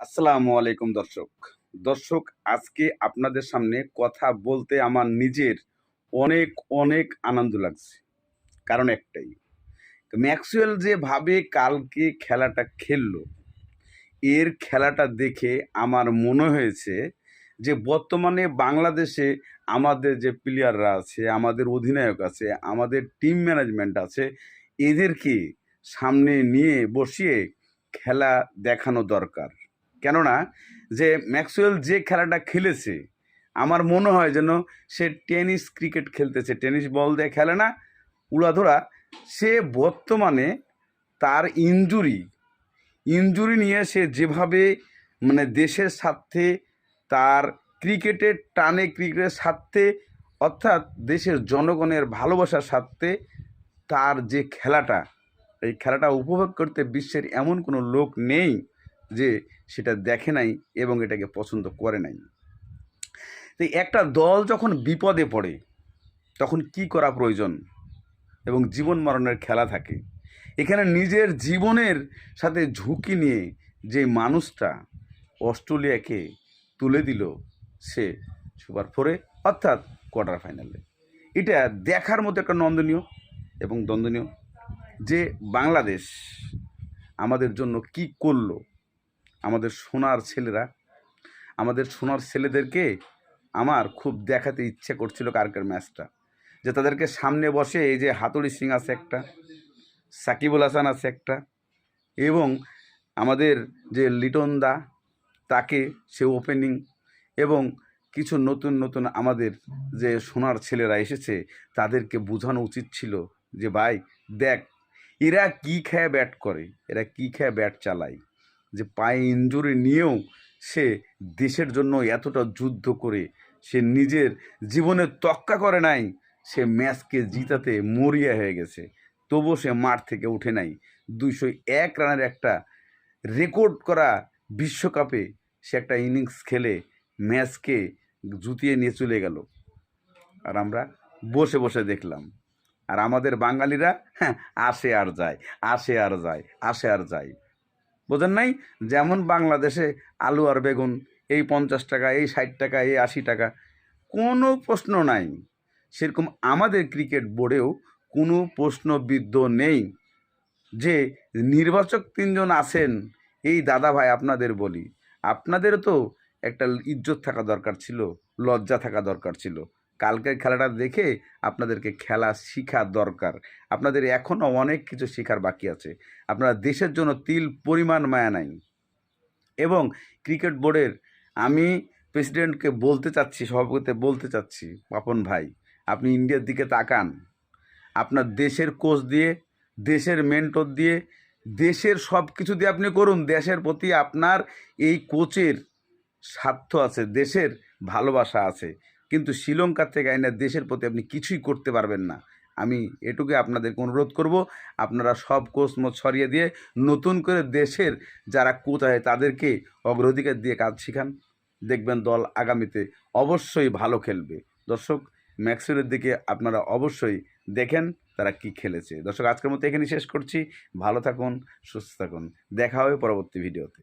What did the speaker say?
আসসালামু আলাইকুম দর্শক। দর্শক, আজকে আপনাদের সামনে কথা বলতে আমার নিজের অনেক অনেক আনন্দ লাগছে। কারণ একটাই, ম্যাক্সওয়েল যেভাবে কালকে খেলাটা খেললো, এর খেলাটা দেখে আমার মনে হয়েছে যে বর্তমানে বাংলাদেশে আমাদের যে প্লেয়াররা আছে, আমাদের অধিনায়ক আছে, আমাদের টিম ম্যানেজমেন্ট আছে, এদেরকে সামনে নিয়ে বসিয়ে খেলা দেখানো দরকার। কেননা যে ম্যাক্সওয়েল যে খেলাটা খেলেছে, আমার মনে হয় যেন সে টেনিস ক্রিকেট খেলতেছে। টেনিস বল দিয়ে খেলে না উড়াধরা সে বর্তমানে তার ইনজুরি ইনজুরি নিয়ে সে যেভাবে মানে দেশের স্বার্থে, তার ক্রিকেটের টানে ক্রিকেটের স্বার্থে, অর্থাৎ দেশের জনগণের ভালোবাসার স্বার্থে তার যে খেলাটা, এই খেলাটা উপভোগ করতে বিশ্বের এমন কোনো লোক নেই যে সেটা দেখে নাই এবং এটাকে পছন্দ করে নাই। তো একটা দল যখন বিপদে পড়ে, তখন কি করা প্রয়োজন? এবং জীবন মরণের খেলা থাকে। এখানে নিজের জীবনের সাথে ঝুঁকি নিয়ে যে মানুষটা অস্ট্রেলিয়াকে তুলে দিল, সে সুপার ফোরে, অর্থাৎ কোয়ার্টার ফাইনালে। এটা দেখার মতো একটা নন্দনীয় এবং দ্বন্দ্বনীয় যে বাংলাদেশ আমাদের জন্য কি করল আমাদের সোনার ছেলেরা, আমাদের সোনার ছেলেদেরকে আমার খুব দেখাতে ইচ্ছে করছিল কালকের ম্যাচটা। যে তাদেরকে সামনে বসে এই যে হাতুড়ি সিং আছে একটা, সাকিবুল হাসান আছে একটা, এবং আমাদের যে লিটন দা, তাকে সে ওপেনিং এবং কিছু নতুন নতুন আমাদের যে সোনার ছেলেরা এসেছে, তাদেরকে বোঝানো উচিত ছিল যে ভাই দেখ, এরা কী খেয়ে ব্যাট করে? এরা কী খেয়ে ব্যাট চালায়? যে পায়ে ইঞ্জুরি নিয়েও সে দেশের জন্য এতটা যুদ্ধ করে, সে নিজের জীবনে তক্কা করে নাই, সে ম্যাচকে জিতাতে মরিয়া হয়ে গেছে। তবু সে মাঠ থেকে উঠে নাই। দুইশো এক রানের একটা রেকর্ড করা বিশ্বকাপে সে একটা ইনিংস খেলে ম্যাচকে জুতিয়ে নিয়ে চলে গেল। আর আমরা বসে বসে দেখলাম। আর আমাদের বাঙালিরা হ্যাঁ আসে আর যায়, আসে আর যায়, আসে আর যায়। বোঝেন নাই? যেমন বাংলাদেশে আলু আর বেগুন, এই পঞ্চাশ টাকা, এই ষাট টাকা, এই আশি টাকা, কোনো প্রশ্ন নাই। সেরকম আমাদের ক্রিকেট বোর্ডেও কোনো প্রশ্নবিদ্ধ নেই যে নির্বাচক তিনজন আছেন, এই দাদা ভাই আপনাদের বলি। আপনাদেরও তো একটা ইজ্জত থাকা দরকার ছিল, লজ্জা থাকা দরকার ছিল। কালকের খেলাটা দেখে আপনাদেরকে খেলা শেখা দরকার। আপনাদের এখনও অনেক কিছু শেখার বাকি আছে। আপনারা দেশের জন্য তিল পরিমাণ মায়া নাই। এবং ক্রিকেট বোর্ডের আমি প্রেসিডেন্টকে বলতে চাচ্ছি সভাপতিতে বলতে চাচ্ছি পাপন ভাই, আপনি ইন্ডিয়ার দিকে তাকান। আপনার দেশের কোচ দিয়ে, দেশের মেন্টর দিয়ে, দেশের সব কিছু দিয়ে আপনি করুন। দেশের প্রতি আপনার এই কোচের স্বার্থ আছে, দেশের ভালোবাসা আছে। কিন্তু শ্রীলঙ্কার থেকে আইনা দেশের প্রতি আপনি কিছুই করতে পারবেন না। আমি এটুকু আপনাদেরকে অনুরোধ করব, আপনারা সব কোচ মত ছড়িয়ে দিয়ে নতুন করে দেশের যারা কোচ আছে তাদেরকে অগ্রাধিকার দিয়ে কাজ শেখান। দেখবেন দল আগামীতে অবশ্যই ভালো খেলবে। দর্শক ম্যাক্সুরের দিকে আপনারা অবশ্যই দেখেন তারা কি খেলেছে। দর্শক, আজকের মতো এখানেই শেষ করছি। ভালো থাকুন, সুস্থ থাকুন। দেখা হবে পরবর্তী ভিডিওতে।